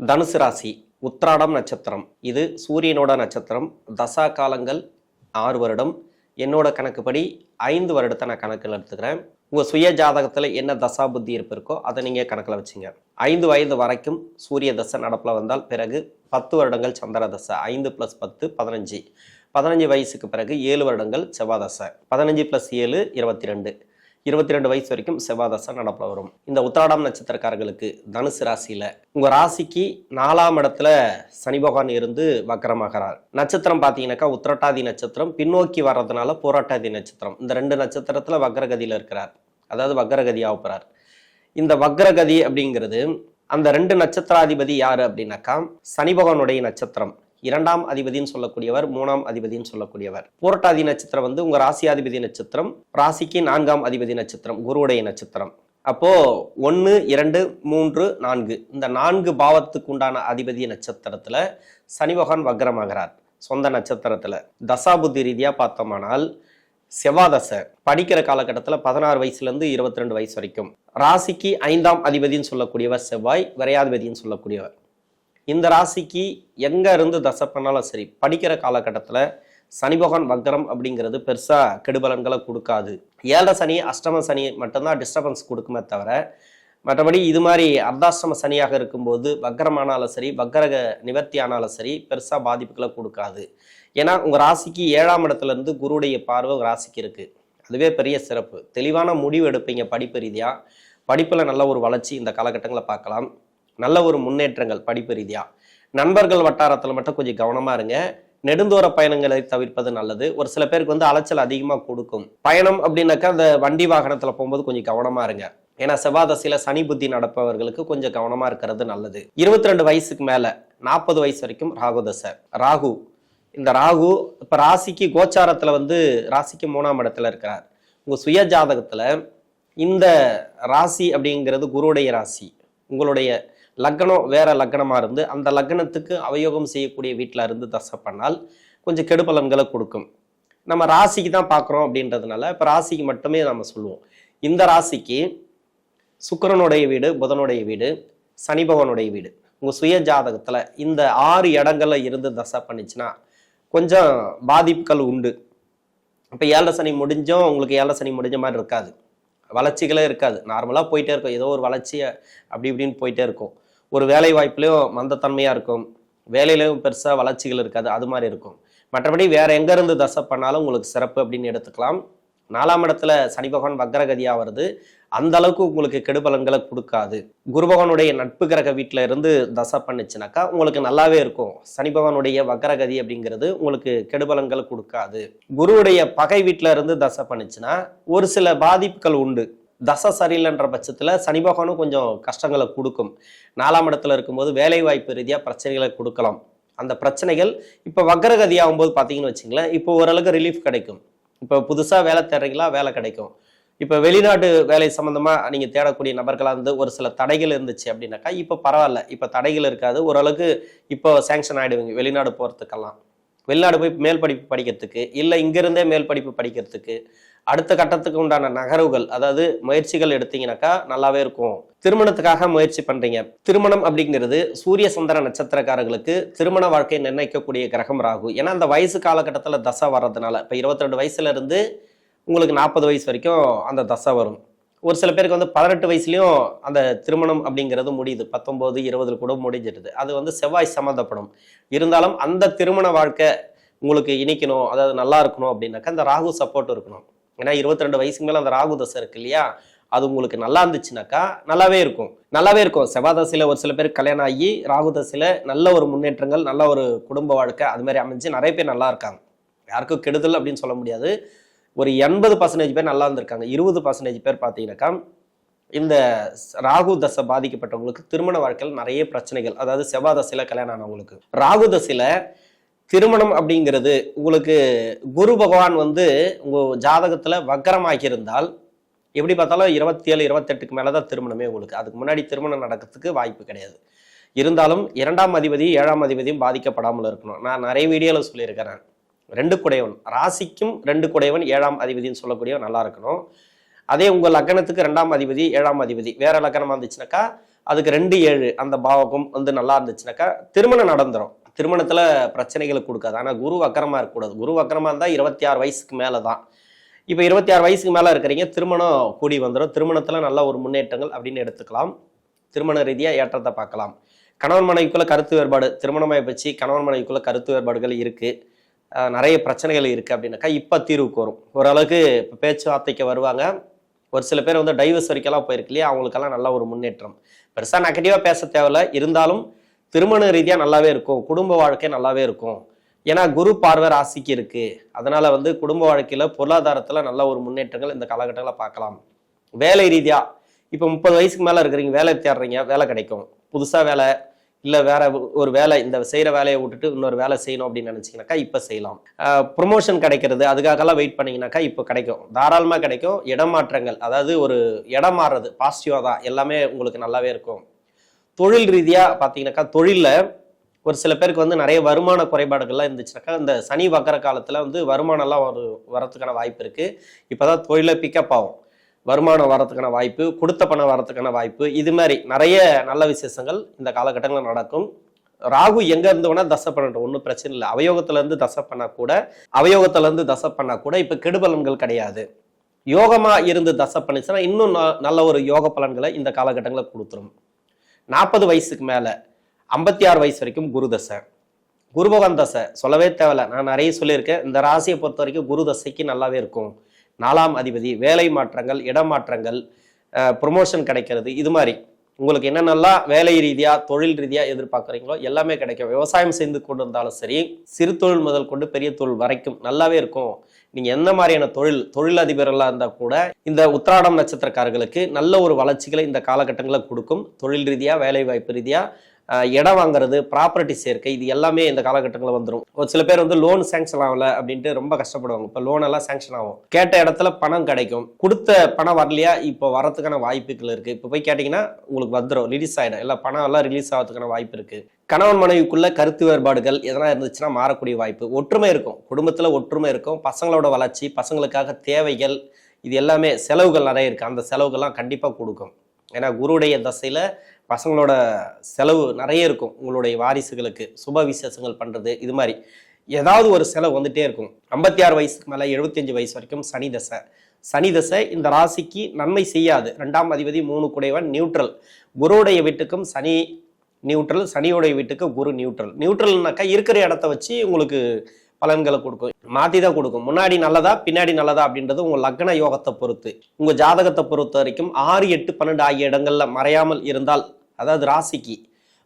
தனுசு ராசி உத்ராடம் நட்சத்திரம். இது சூரியனோட நட்சத்திரம். தசா காலங்கள் ஆறு வருடம். என்னோட கணக்குப்படி ஐந்து வருடத்தை நான் கணக்கில் எடுத்துக்கிறேன். உங்கள் சுய ஜாதகத்தில் என்ன தசா புத்தி இருப்பு இருக்கோ அதை நீங்கள் கணக்கில் வச்சுங்க. ஐந்து வயது வரைக்கும் சூரிய தசை நடப்பில் வந்தால் பிறகு பத்து வருடங்கள் சந்திர தசை ஐந்து ப்ளஸ் பத்து பதினஞ்சு. பதினஞ்சு வயசுக்கு பிறகு ஏழு வருடங்கள் செவ்வாய் தசை. பதினஞ்சு ப்ளஸ் ஏழு இருபத்தி ரெண்டு. இருபத்தி ரெண்டு வயசு வரைக்கும் செவ்வாதசை நடப்பில் வரும். இந்த உத்திராடம் நட்சத்திரக்காரர்களுக்கு தனுசு ராசியில் உங்கள் ராசிக்கு நாலாம் இடத்துல சனி பகவான் இருந்து வக்கரமாகிறார். நட்சத்திரம் பார்த்தீங்கன்னாக்கா உத்திரட்டாதி நட்சத்திரம் பின்னோக்கி வர்றதுனால போராட்டாதி நட்சத்திரம். இந்த ரெண்டு நட்சத்திரத்தில் வக்ரகதியில் இருக்கிறார். அதாவது வக்ரகதியாக போகிறார் இந்த வக்ரகதி அப்படிங்கிறது அந்த ரெண்டு நட்சத்திராதிபதி யார் அப்படின்னாக்கா சனி பகவானுடைய நட்சத்திரம். இரண்டாம் அதிபதின்னு சொல்லக்கூடியவர் மூணாம் அதிபதின்னு சொல்லக்கூடியவர். போரட்டாதி நட்சத்திரம் வந்து உங்க ராசியாதிபதி நட்சத்திரம் ராசிக்கு நான்காம் அதிபதி நட்சத்திரம் குருவுடைய நட்சத்திரம். அப்போ ஒன்று இரண்டு மூன்று நான்கு. இந்த நான்கு பாவத்துக்கு உண்டான அதிபதி நட்சத்திரத்துல சனி பகவான் வக்ரமாகிறார் சொந்த நட்சத்திரத்துல. தசாபுத்தி ரீதியா பார்த்தோமானால் செவ்வாதசை படிக்கிற காலகட்டத்தில் பதினாறு வயசுலேருந்து இருபத்தி ரெண்டு வயசு வரைக்கும். ராசிக்கு ஐந்தாம் அதிபதின்னு சொல்லக்கூடியவர் செவ்வாய் விரையாதிபதினு சொல்லக்கூடியவர். இந்த ராசிக்கு எங்கே இருந்து தசை பண்ணாலும் சரி படிக்கிற காலகட்டத்தில் சனி பகவான் வக்ரம் அப்படிங்கிறது பெருசாக கெடுபலன்களை கொடுக்காது. ஏழரை சனி அஷ்டம சனி மட்டும்தான் டிஸ்டர்பன்ஸ் கொடுக்குமே தவிர மற்றபடி இது மாதிரி அர்த்தாஷ்டம சனியாக இருக்கும்போது வக்ரமானாலும் சரி வக்ரக நிவர்த்தி ஆனாலும் சரி பெருசாக பாதிப்புகளை கொடுக்காது. ஏன்னா உங்கள் ராசிக்கு ஏழாம் இடத்துல இருந்து குருடைய பார்வை ராசிக்கு இருக்குது அதுவே பெரிய சிறப்பு. தெளிவான முடிவு எடுப்பீங்க படிப்பு ரீதியாக படிப்பில் நல்ல ஒரு வளர்ச்சி இந்த காலகட்டங்களை பார்க்கலாம். நல்ல ஒரு முன்னேற்றங்கள் படிப்பு ரீதியாக நண்பர்கள் வட்டாரத்தில் மட்டும் கொஞ்சம் கவனமாக இருங்க. நெடுந்தூர பயணங்களை தவிர்ப்பது நல்லது. ஒரு சில பேருக்கு வந்து அலைச்சல் அதிகமாக கொடுக்கும். பயணம் அப்படின்னாக்கா அந்த வண்டி வாகனத்தில் போகும்போது கொஞ்சம் கவனமாக இருங்க. ஏன்னா செவ்வாதசையில சனி புத்தி நடப்பவர்களுக்கு கொஞ்சம் கவனமா இருக்கிறது நல்லது. இருபத்தி ரெண்டு வயசுக்கு மேல நாற்பது வயசு வரைக்கும் ராகுதசை ராகு. இந்த ராகு இப்ப ராசிக்கு கோச்சாரத்துல வந்து ராசிக்கு மூணாம் இடத்துல இருக்கிறார். உங்க சுய ஜாதகத்துல இந்த ராசி அப்படிங்கிறது குருடைய ராசி. உங்களுடைய லக்னம் வேற லக்னமாக இருந்து அந்த லக்னத்துக்கு அவயோகம் செய்யக்கூடிய வீட்டில் இருந்து தசை பண்ணால் கொஞ்சம் கெடுபலன்களை கொடுக்கும். நம்ம ராசிக்கு தான் பார்க்குறோம் அப்படின்றதுனால இப்போ ராசிக்கு மட்டுமே நம்ம சொல்லுவோம். இந்த ராசிக்கு சுக்கரனுடைய வீடு புதனுடைய வீடு சனிபவனுடைய வீடு. உங்கள் சுய ஜாதகத்தில் இந்த ஆறு இடங்களில் இருந்து தசை பண்ணிச்சுன்னா கொஞ்சம் பாதிப்புகள் உண்டு. இப்போ ஏழரை சனி முடிஞ்சும் உங்களுக்கு ஏழரை சனி முடிஞ்ச மாதிரி இருக்காது. வளர்ச்சிகளே இருக்காது. நார்மலாக போயிட்டே இருக்கும். ஏதோ ஒரு வளர்ச்சி அப்படி இப்படின்னு போயிட்டே இருக்கும். ஒரு வேலை வாய்ப்புலையும் மந்தத்தன்மையாக இருக்கும். வேலையிலையும் பெருசாக வளர்ச்சிகள் இருக்காது அது மாதிரி இருக்கும். மற்றபடி வேற எங்கேருந்து தசை பண்ணாலும் உங்களுக்கு சிறப்பு அப்படின்னு எடுத்துக்கலாம். நாலாம் இடத்துல சனி பகவான் வக்ரகதியாக வருது. அந்த அளவுக்கு உங்களுக்கு கெடுபலன்களை கொடுக்காது. குரு பகவானுடைய நட்பு கிரக வீட்டில் இருந்து தசை பண்ணுச்சுனாக்கா உங்களுக்கு நல்லாவே இருக்கும். சனி பகவானுடைய வக்ரகதி அப்படிங்கிறது உங்களுக்கு கெடுபலன்களை கொடுக்காது. குருவுடைய பகை வீட்டில் இருந்து தசை பண்ணுச்சுன்னா ஒரு சில பாதிப்புகள் உண்டு. தசை சரியில்லைன்ற பட்சத்தில் சனி பகவானும் கொஞ்சம் கஷ்டங்களை கொடுக்கும். நாலாம் இடத்துல இருக்கும்போது வேலைவாய்ப்பு ரீதியாக பிரச்சனைகளை கொடுக்கலாம். அந்த பிரச்சனைகள் இப்போ வக்ரகதி ஆகும்போது பார்த்தீங்கன்னு வச்சுங்களேன் இப்போ ஓரளவுக்கு ரிலீஃப் கிடைக்கும். இப்போ புதுசாக வேலை தேடுறீங்களா வேலை கிடைக்கும். இப்போ வெளிநாட்டு வேலை சம்மந்தமாக நீங்கள் தேடக்கூடிய நபர்களாக இருந்து ஒரு சில தடைகள் இருந்துச்சு அப்படின்னாக்கா இப்போ பரவாயில்ல. இப்போ தடைகள் இருக்காது. ஓரளவுக்கு இப்போ சேங்ஷன் ஆகிடுவீங்க வெளிநாடு போகிறதுக்கெல்லாம் வெளிநாடு போய் மேல் படிப்பு படிக்கிறதுக்கு இல்லை இங்கேருந்தே மேல் படிப்பு படிக்கிறதுக்கு அடுத்த கட்டத்துக்கு உண்டான நகர்வுகள் அதாவது முயற்சிகள் எடுத்தீங்கன்னாக்கா நல்லாவே இருக்கும். திருமணத்துக்காக முயற்சி பண்றீங்க. திருமணம் அப்படிங்கிறது சூரிய சந்திர நட்சத்திரக்காரர்களுக்கு திருமண வாழ்க்கையை நிர்ணயிக்கக்கூடிய கிரகம் ராகு. ஏன்னா அந்த வயசு காலகட்டத்தில் தசை வர்றதுனால இப்போ இருபத்தி ரெண்டு வயசுல இருந்து உங்களுக்கு நாற்பது வயசு வரைக்கும் அந்த தசை வரும். ஒரு சில பேருக்கு வந்து பதினெட்டு வயசுலையும் அந்த திருமணம் அப்படிங்கிறது முடியுது. பத்தொம்போது இருபதுல கூட முடிஞ்சிடுது. அது வந்து செவ்வாய் சம்மந்தப்படும் இருந்தாலும் அந்த திருமண வாழ்க்கை உங்களுக்கு இனிக்கணும் அதாவது நல்லா இருக்கணும் அப்படின்னாக்கா அந்த ராகு சப்போர்ட் இருக்கணும். ஏன்னா இருபத்தி ரெண்டு வயசுக்கு மேலே அந்த ராகு தசை இருக்கு இல்லையா? அது உங்களுக்கு நல்லா இருந்துச்சுனாக்கா நல்லாவே இருக்கும். நல்லாவே இருக்கும். செவ்வாதசையில் ஒரு சில பேர் கல்யாணம் ஆகி ராகு தசையில் நல்ல ஒரு முன்னேற்றங்கள் நல்ல ஒரு குடும்ப வாழ்க்கை அது மாதிரி அமைஞ்சு நிறைய பேர் நல்லா இருக்காங்க. யாருக்கும் கெடுதல் அப்படின்னு சொல்ல முடியாது. ஒரு எண்பது பர்சன்டேஜ் பேர் நல்லா இருந்திருக்காங்க. இருபது பர்சன்டேஜ் பேர் பார்த்தீங்கன்னாக்கா இந்த ராகு தசை பாதிக்கப்பட்டவங்களுக்கு திருமண வாழ்க்கையில் நிறைய பிரச்சனைகள். அதாவது செவ்வாய் தசையில கல்யாணம் ஆனவங்களுக்கு. ராகு தசையில் திருமணம் அப்படிங்கிறது உங்களுக்கு குரு பகவான் வந்து உங்கள் ஜாதகத்தில் வக்கரமாக்கியிருந்தால் எப்படி பார்த்தாலும் இருபத்தி ஏழு இருபத்தெட்டுக்கு மேலே தான் திருமணமே உங்களுக்கு. அதுக்கு முன்னாடி திருமணம் நடக்கிறதுக்கு வாய்ப்பு கிடையாது. இருந்தாலும் இரண்டாம் அதிபதி ஏழாம் அதிபதியும் பாதிக்கப்படாமல் இருக்கணும். நான் நிறைய வீடியோவில் சொல்லியிருக்கிறேன் ரெண்டு குடையவன். ராசிக்கும் ரெண்டு குடையவன் ஏழாம் அதிபதினு சொல்லக்கூடியவன் நல்லா இருக்கணும். அதே உங்கள் லக்னத்துக்கு ரெண்டாம் அதிபதி ஏழாம் அதிபதி. வேற லக்னமாக இருந்துச்சுனாக்கா அதுக்கு ரெண்டு ஏழு அந்த பாவகம் வந்து நல்லா இருந்துச்சுனாக்கா திருமணம் நடந்துரும். திருமணத்தில் பிரச்சனைகளை கொடுக்காது. ஆனால் குரு அக்கரமாக இருக்கக்கூடாது. குரு வக்கரமா இருந்தால் இருபத்தி ஆறு வயசுக்கு மேலே தான் இப்போ இருபத்தி ஆறு வயசுக்கு மேலே இருக்கிறீங்க திருமணம் கூடி வந்துடும் திருமணத்தில் நல்ல ஒரு முன்னேற்றங்கள் அப்படின்னு எடுத்துக்கலாம். திருமண ரீதியாக ஏற்றத்தை பார்க்கலாம். கணவன் மனைவிக்குள்ளே கருத்து வேறுபாடு திருமணமாய் பற்றி கணவன் மனைவிக்குள்ள கருத்து வேறுபாடுகள் இருக்குது நிறைய பிரச்சனைகள் இருக்குது அப்படின்னாக்கா இப்போ தீர்வுக்கு வரும். ஓரளவுக்கு இப்போ பேச்சுவார்த்தைக்கு வருவாங்க. ஒரு சில பேர் வந்து டைவர்ஸ் வரைக்கெல்லாம் போயிருக்கு இல்லையா? அவங்களுக்கெல்லாம் நல்ல ஒரு முன்னேற்றம். பெருசாக நெகட்டிவாக பேச தேவையில்ல. இருந்தாலும் திருமண ரீதியாக நல்லாவே இருக்கும். குடும்ப வாழ்க்கை நல்லாவே இருக்கும். ஏன்னா குரு பார்வை ராசிக்கு இருக்கு. அதனால வந்து குடும்ப வாழ்க்கையில் பொருளாதாரத்தில் நல்ல ஒரு முன்னேற்றங்கள் இந்த காலகட்டங்களில் பார்க்கலாம். வேலை ரீதியாக இப்போ முப்பது வயசுக்கு மேலே இருக்கிறீங்க வேலை தேடுறீங்க வேலை கிடைக்கும். புதுசாக வேலை இல்லை வேற ஒரு வேலை இந்த செய்கிற வேலையை விட்டுட்டு இன்னொரு வேலை செய்யணும் அப்படின்னு நினச்சிங்கனாக்கா இப்போ செய்யலாம். ப்ரொமோஷன் கிடைக்கிறது அதுக்காகலாம் வெயிட் பண்ணிங்கனாக்கா இப்போ கிடைக்கும். தாராளமாக கிடைக்கும். இடமாற்றங்கள் அதாவது ஒரு இடம் மாறுறது பாசிட்டிவாக தான். எல்லாமே உங்களுக்கு நல்லாவே இருக்கும். தொழில் ரீதியாக பார்த்தீங்கன்னாக்கா தொழிலில் ஒரு சில பேருக்கு வந்து நிறைய வருமான குறைபாடுகள்லாம் இருந்துச்சுனாக்கா இந்த சனி வக்கர காலத்தில் வந்து வருமானம்லாம் ஒரு வரத்துக்கான வாய்ப்பு இருக்குது இப்போ தான் தொழிலை பிக்கப் ஆகும். வருமானம் வரத்துக்கான வாய்ப்பு கொடுத்த பணம் வரத்துக்கான வாய்ப்பு இது மாதிரி நிறைய நல்ல விசேஷங்கள் இந்த காலகட்டங்களில் நடக்கும். ராகு எங்க இருந்து வேணா தசை பண்ணட்டும் ஒன்றும் பிரச்சனை இல்லை. அவயோகத்துல இருந்து தசை பண்ணா கூட அவயோகத்துல இருந்து தசை பண்ணா கூட இப்ப கெடுபலன்கள் கிடையாது. யோகமா இருந்து தசை பண்ணிச்சுன்னா இன்னும் நல்ல ஒரு யோக பலன்களை இந்த காலகட்டங்களில் கொடுத்துரும். நாற்பது வயசுக்கு மேலே ஐம்பத்தி ஆறு வயசு வரைக்கும் குருதசை குருபகன் தசை சொல்லவே தேவையில்ல. நான் நிறைய சொல்லியிருக்கேன். இந்த ராசியை பொறுத்த வரைக்கும் குரு தசைக்கு நல்லாவே இருக்கும். நாலாம் அதிபதி வேலை மாற்றங்கள் இடமாற்றங்கள் ப்ரொமோஷன் கிடைக்கிறது இது மாதிரி. உங்களுக்கு என்னென்னலாம் வேலை ரீதியாக தொழில் ரீதியாக எதிர்பார்க்குறீங்களோ எல்லாமே கிடைக்கும். விவசாயம் செய்து கொண்டு இருந்தாலும் சரி சிறு தொழில் முதல் கொண்டு பெரிய தொழில் வரைக்கும் நல்லாவே இருக்கும். நீங்க எந்த மாதிரியான தொழில் தொழில் அதிபர்களா இருந்தா கூட இந்த உத்திராடம் நட்சத்திரக்காரர்களுக்கு நல்ல ஒரு வளர்ச்சிகளை இந்த காலகட்டங்களில் கொடுக்கும். தொழில் ரீதியா வேலை வாய்ப்பு ரீதியா இடம் வாங்குறது ப்ராப்பர்ட்டி சேர்க்கை இது எல்லாமே இந்த காலகட்டங்களில் வந்துடும் ஒரு சில பேர் வந்து லோன் சேங்ஷன் ஆகல அப்படின்ட்டு ரொம்ப கஷ்டப்படுவாங்க. இப்போ லோன் எல்லாம் சேங்ஷன் ஆகும். கேட்ட இடத்துல பணம் கிடைக்கும். கொடுத்த பணம் வரலையா? இப்போ வரதுக்கான வாய்ப்புகள் இருக்குது இப்போ போய் கேட்டிங்கன்னா உங்களுக்கு வந்துடும் ரிலீஸ் ஆகிடும் இல்லை பணம் எல்லாம் ரிலீஸ் ஆகிறதுக்கான வாய்ப்பு இருக்குது கணவன் மனைவிக்குள்ள கருத்து வேறுபாடுகள் எதனா இருந்துச்சுன்னா மாறக்கூடிய வாய்ப்பு. ஒற்றுமை இருக்கும். குடும்பத்தில் ஒற்றுமை இருக்கும். பசங்களோட வளர்ச்சி பசங்களுக்காக தேவைகள் இது எல்லாமே செலவுகள் நிறைய இருக்குது அந்த செலவுகள்லாம் கண்டிப்பாக கொடுக்கும். ஏன்னா குருடைய தசையில் பசங்களோட செலவு நிறைய இருக்கும். உங்களுடைய வாரிசுகளுக்கு சுப விசேஷங்கள் பண்ணுறது இது மாதிரி. ஏதாவது ஒரு செலவு வந்துட்டே இருக்கும். ஐம்பத்தி ஆறு வயசுக்கு மேலே எழுபத்தஞ்சு வயசு வரைக்கும் சனி தசை. சனி தசை இந்த ராசிக்கு நன்மை செய்யாது. ரெண்டாம் அதிபதி மூணு குடைவன் நியூட்ரல் குருவுடைய வீட்டுக்கும் சனி நியூட்ரல் சனியோடைய வீட்டுக்கு குரு நியூட்ரல் நியூட்ரல்னாக்கா இருக்கிற இடத்த வச்சு உங்களுக்கு பலன்களை கொடுக்கும். மாற்றி தான் கொடுக்கும். முன்னாடி நல்லதா பின்னாடி நல்லதா அப்படின்றது உங்கள் லக்ன யோகத்தை பொறுத்து. உங்கள் ஜாதகத்தை பொறுத்த வரைக்கும் ஆறு எட்டு பன்னெண்டு ஆகிய இடங்களில் மறையாமல் இருந்தால் அதாவது ராசிக்கு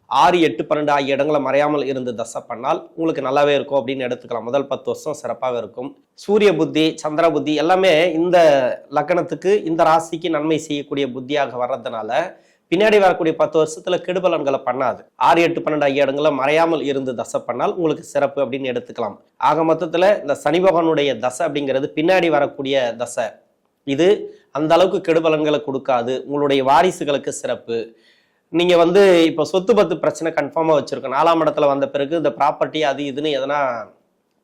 ஆறு எட்டு பன்னெண்டு ஆகிய இடங்களை மறையாமல் இருந்து தசை பண்ணால் உங்களுக்கு நல்லாவே இருக்கும் அப்படின்னு எடுத்துக்கலாம். முதல் பத்து வருஷம் சிறப்பாக இருக்கும். சூரிய புத்தி சந்திர புத்தி எல்லாமே இந்த லக்னத்துக்கு இந்த ராசிக்கு நன்மை செய்யக்கூடிய புத்தியாக வர்றதுனால பின்னாடி வரக்கூடிய பத்து வருஷத்துல கெடுபலன்களை பண்ணாது. ஆறு எட்டு பன்னெண்டு ஐயா இடங்களை மறையாமல் இருந்து தசை பண்ணால் உங்களுக்கு சிறப்பு அப்படின்னு எடுத்துக்கலாம். ஆக மொத்தத்துல இந்த சனி பகவானுடைய தசை அப்படிங்கிறது பின்னாடி வரக்கூடிய தசை. இது அந்த அளவுக்கு கெடுபலன்களை கொடுக்காது. உங்களுடைய வாரிசுகளுக்கு சிறப்பு. நீங்க வந்து இப்போ சொத்து பத்து பிரச்சனை கன்ஃபார்மா வச்சிருக்கோம். நாலாம் இடத்துல வந்த பிறகு இந்த ப்ராப்பர்ட்டி அது இதுன்னு எதனா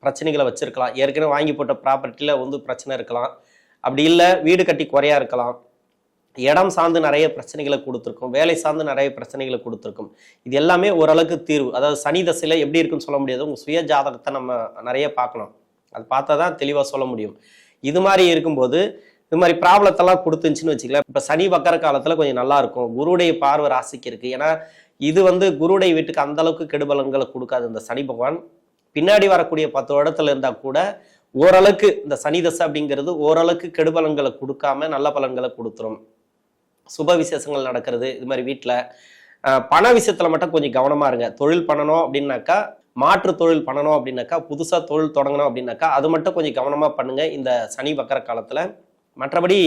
பிரச்சனைகளை வச்சிருக்கலாம். ஏற்கனவே வாங்கி போட்ட ப்ராப்பர்ட்டியில் வந்து பிரச்சனை இருக்கலாம். அப்படி இல்லை வீடு கட்டி குறையா இருக்கலாம். இடம் சார்ந்து நிறைய பிரச்சனைகளை கொடுத்துருக்கும் வேலை சார்ந்து நிறைய பிரச்சனைகளை கொடுத்துருக்கும். இது எல்லாமே ஓரளவுக்கு தீர்வு. அதாவது சனி தசையில் எப்படி இருக்குன்னு சொல்ல முடியாது. உங்கள் சுய ஜாதகத்தை நம்ம நிறைய பார்க்கணும். அது பார்த்தா தான் தெளிவாக சொல்ல முடியும். இது மாதிரி இருக்கும்போது இது மாதிரி ப்ராப்ளத்தெல்லாம் கொடுத்துருந்துச்சின்னு வச்சுக்கலாம் இப்போ சனி வக்கர காலத்தில் கொஞ்சம் நல்லா இருக்கும். குருடைய பார்வை ராசிக்கு இருக்குது ஏன்னா இது வந்து குருடைய வீட்டுக்கு அந்த அளவுக்கு கெடுபலன்களை கொடுக்காது இந்த சனி பகவான். பின்னாடி வரக்கூடிய பத்து வருடத்துல இருந்தால் கூட ஓரளவுக்கு இந்த சனி தசை அப்படிங்கிறது ஓரளவுக்கு கெடுபலன்களை கொடுக்காம நல்ல பலன்களை கொடுத்துரும். சுப விசேஷங்கள் நடக்கிறது இது மாதிரி வீட்டில் பண விஷயத்தில் மட்டும் கொஞ்சம் கவனமாக இருங்க. தொழில் பண்ணணும் அப்படின்னாக்கா மாற்று தொழில் பண்ணணும் அப்படின்னாக்கா புதுசாக தொழில் தொடங்கணும் அப்படின்னாக்கா அது மட்டும் கொஞ்சம் கவனமாக பண்ணுங்கள் இந்த சனி வக்கர காலத்தில் மற்றபடி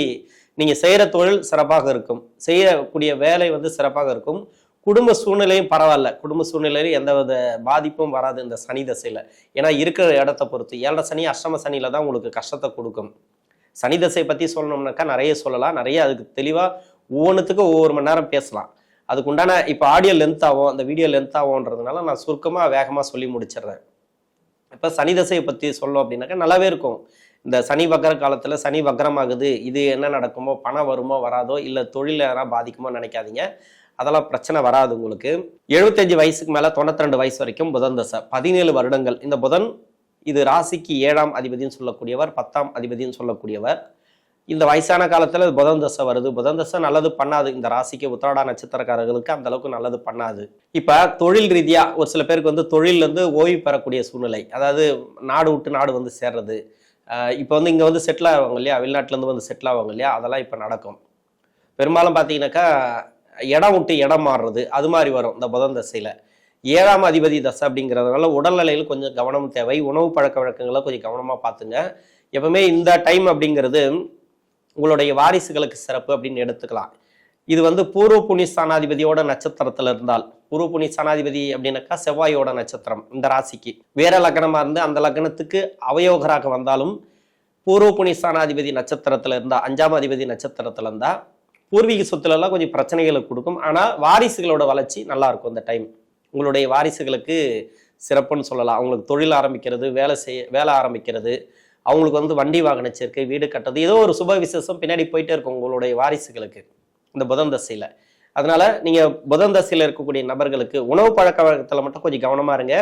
நீங்கள் செய்கிற தொழில் சிறப்பாக இருக்கும். செய்யக்கூடிய வேலை வந்து சிறப்பாக இருக்கும். குடும்ப சூழ்நிலையும் பரவாயில்ல. குடும்ப சூழ்நிலையிலும் எந்த வித பாதிப்பும் வராது இந்த சனி தசையில். ஏன்னா இருக்கிற இடத்த பொறுத்து ஏழரை சனி அஷ்டம சனியில் தான் உங்களுக்கு கஷ்டத்தை கொடுக்கும். சனி தசை பற்றி சொல்லணும்னாக்கா நிறைய சொல்லலாம். நிறைய அதுக்கு தெளிவாக ஒவ்வொன்றுத்துக்கும் ஒவ்வொரு மணி நேரம் பேசலாம். அதுக்கு உண்டான இப்போ ஆடியோ லென்த் ஆகும் அந்த வீடியோ லென்த் ஆகும்ன்றதுனால நான் சுருக்கமாக வேகமாக சொல்லி முடிச்சிடுறேன். இப்போ சனி தசையை பற்றி சொல்லணும் அப்படின்னாக்கா நல்லாவே இருக்கும். இந்த சனி வக்கர காலத்தில் சனி வக்கரமாகுது இது என்ன நடக்குமோ பணம் வருமோ வராதோ இல்லை தொழில் எதனா பாதிக்குமோ நினைக்காதீங்க. அதெல்லாம் பிரச்சனை வராது உங்களுக்கு. எழுபத்தஞ்சு வயசுக்கு மேலே தொண்ணூத்திரெண்டு வயசு வரைக்கும் புதன் தசை. பதினேழு வருடங்கள். இந்த புதன் இது ராசிக்கு ஏழாம் அதிபதின்னு சொல்லக்கூடியவர் பத்தாம் அதிபதின்னு சொல்லக்கூடியவர். இந்த வயசான காலத்தில் புதன் தசை வருது. புதன் தசை நல்லது பண்ணாது. இந்த ராசிக்கு உத்திராடா நட்சத்திரக்காரர்களுக்கு அந்த அளவுக்கு நல்லது பண்ணாது. இப்போ தொழில் ரீதியாக ஒரு சில பேருக்கு வந்து தொழிலேருந்து ஓய்வு பெறக்கூடிய சூழ்நிலை. அதாவது நாடு விட்டு நாடு வந்து சேர்றது. இப்போ வந்து இங்கே வந்து செட்டில் ஆவாங்க இல்லையா? வெளிநாட்டிலேருந்து வந்து செட்டில் ஆவாங்க இல்லையா? அதெல்லாம் இப்போ நடக்கும். பெரும்பாலும் பார்த்தீங்கன்னாக்கா இடம் விட்டு இடம் மாறுறது. அது மாதிரி வரும் இந்த புதன் தசையில். ஏழாம் அதிபதி தசை அப்படிங்கிறதுனால உடல்நிலையில் கொஞ்சம் கவனம் தேவை. உணவு பழக்க வழக்கங்களை கொஞ்சம் கவனமாக பார்த்துங்க. எப்பவுமே இந்த டைம் அப்படிங்கிறது உங்களுடைய வாரிசுகளுக்கு சிறப்பு அப்படின்னு எடுத்துக்கலாம். இது வந்து பூர்வ புனிஸ்தானாதிபதியோட ஸ்தானாதிபதியோட நட்சத்திரத்துல இருந்தால் பூர்வ புனிஸ்தானாதிபதி அப்படின்னாக்கா செவ்வாயோட நட்சத்திரம் இந்த ராசிக்கு. வேற லக்னமா இருந்து அந்த லக்னத்துக்கு அவயோகராக வந்தாலும் பூர்வ புனிஸ்தானாதிபதி ஸ்தானாதிபதி நட்சத்திரத்துல இருந்தா அஞ்சாம் அதிபதி நட்சத்திரத்துல இருந்தா பூர்வீக சொத்துல எல்லாம் கொஞ்சம் பிரச்சனைகளை கொடுக்கும். ஆனா வாரிசுகளோட வளர்ச்சி நல்லா இருக்கும் டைம். உங்களுடைய வாரிசுகளுக்கு சிறப்புன்னு சொல்லலாம். அவங்களுக்கு தொழில் ஆரம்பிக்கிறது வேலை செய்ய வேலை ஆரம்பிக்கிறது அவங்களுக்கு வந்து வண்டி வாகன சேர்க்கை வீடு கட்டுறது ஏதோ ஒரு சுப விசேஷம் பின்னாடி போயிட்டே இருக்கும் உங்களுடைய வாரிசுகளுக்கு இந்த புதன் தசையில். அதனால நீங்கள் புதன் தசையில் இருக்கக்கூடிய நபர்களுக்கு உணவு பழக்க வழக்கத்தில் மட்டும் கொஞ்சம் கவனமாக இருங்க.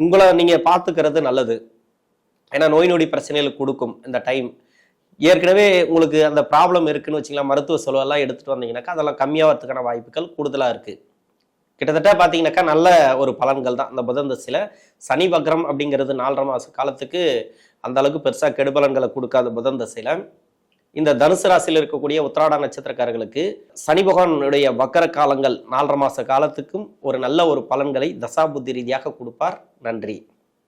உங்களை நீங்கள் பார்த்துக்கிறது நல்லது. ஏன்னா நோய் நொடி பிரச்சனைகள் கொடுக்கும் இந்த டைம். ஏற்கனவே உங்களுக்கு அந்த ப்ராப்ளம் இருக்குன்னு வச்சிங்களா மருத்துவ செலவெல்லாம் எடுத்துகிட்டு வந்தீங்கன்னாக்கா அதெல்லாம் கம்மியாகிறதுக்கான வாய்ப்புகள் கூடுதலாக இருக்குது கிட்டத்தட்ட பார்த்தீங்கன்னாக்கா நல்ல ஒரு பலன்கள் தான். அந்த புதன் தசையில சனி வக்ரம் அப்படிங்கிறது நாலரை மாத காலத்துக்கு அந்த அளவுக்கு பெருசாக கெடுபலன்களை கொடுக்காத புதன் தசையில இந்த தனுசு ராசியில் இருக்கக்கூடிய உத்திராட நட்சத்திரக்காரர்களுக்கு சனி பகவானுடைய வக்கர காலங்கள் நாலரை மாத காலத்துக்கும் ஒரு நல்ல ஒரு பலன்களை தசாபுத்தி ரீதியாக கொடுப்பார். நன்றி.